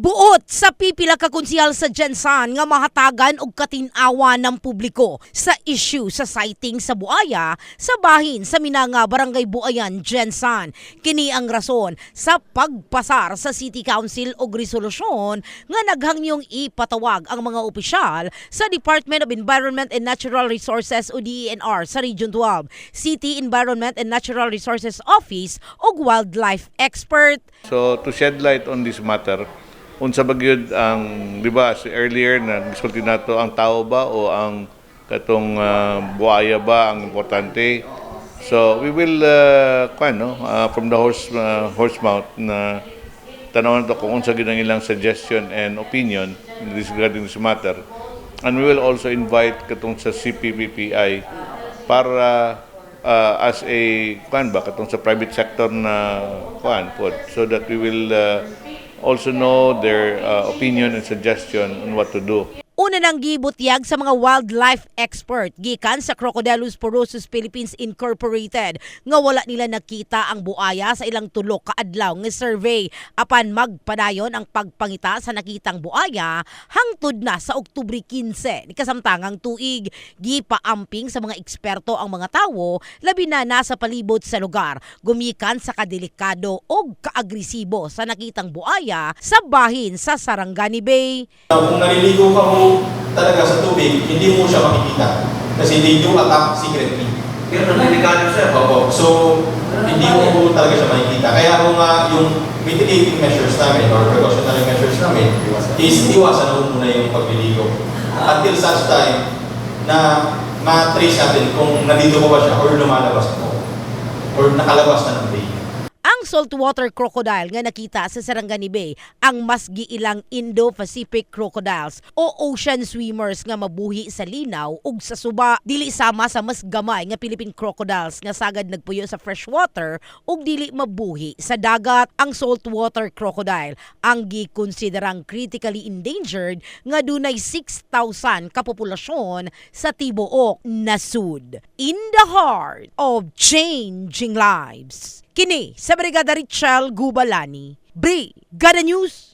Buot sa pipila ka konsyal sa Jensan nga mahatagan og katinawa ng publiko sa issue sa sighting sa buaya sa bahin sa Minanga Barangay Buayan, Jensan. Kini ang rason sa pagpasar sa City Council og resolusyon nga naghangyong ipatawag ang mga opisyal sa Department of Environment and Natural Resources o DENR sa Region 12, City Environment and Natural Resources Office ug wildlife expert So to shed light on this matter, unsa ba gyud ang di ba si earlier na gisulti nato ang tao ba o ang katong ah, buaya ba ang importante. So we will uh, kuan, no ah, from the horse ah, horse mouth na tanawan to kung unsa gyud ang ilang suggestion and opinion regarding this matter. And we will also invite katong sa CPPPI para uh, as a kuan ba katong sa private sector na kuan pod so that we will uh, also know their uh, opinion and suggestion on what to do. Nang gibutyag sa mga wildlife expert gikan sa Crocodilus porosus Philippines Incorporated nga wala nila nakita ang buaya sa ilang tulo ka adlaw nga survey. Apan magpadayon ang pagpangita sa nakitang buaya hangtod na sa Oktubre 15 ni kasamtangang tuig gipaamping sa mga eksperto ang mga tawo labi na nasa palibot sa lugar. Gumikan sa kadelikado o kaagresibo sa nakitang buaya sa bahin sa Sarangani Bay. Kung naliligo ka mo talaga sa tubig, hindi mo siya makikita. Kasi they do attack secretly. Pero delikado siya. Opo. So, hindi mo po talaga siya makikita. Kaya kung nga yung mitigating measures namin or precautionary measures namin is iwasan na muna yung pagliligo. Until such time na ma-trace natin kung nandito pa ba siya or lumalabas po or nakalabas na ng day. Saltwater crocodile nga nakita sa Sarangani Bay ang mas giilang Indo-Pacific crocodiles o ocean swimmers nga mabuhi sa linaw ug sa suba. Dili sama sa mas gamay nga Philippine crocodiles nga sagad nagpuyo sa freshwater ug dili mabuhi sa dagat. Ang saltwater crocodile ang gikonsiderang critically endangered nga dunay 6,000 ka populasyon sa tibuok nasud in the heart of changing lives Kini sa Brigada Richel Gubalani. Brigada News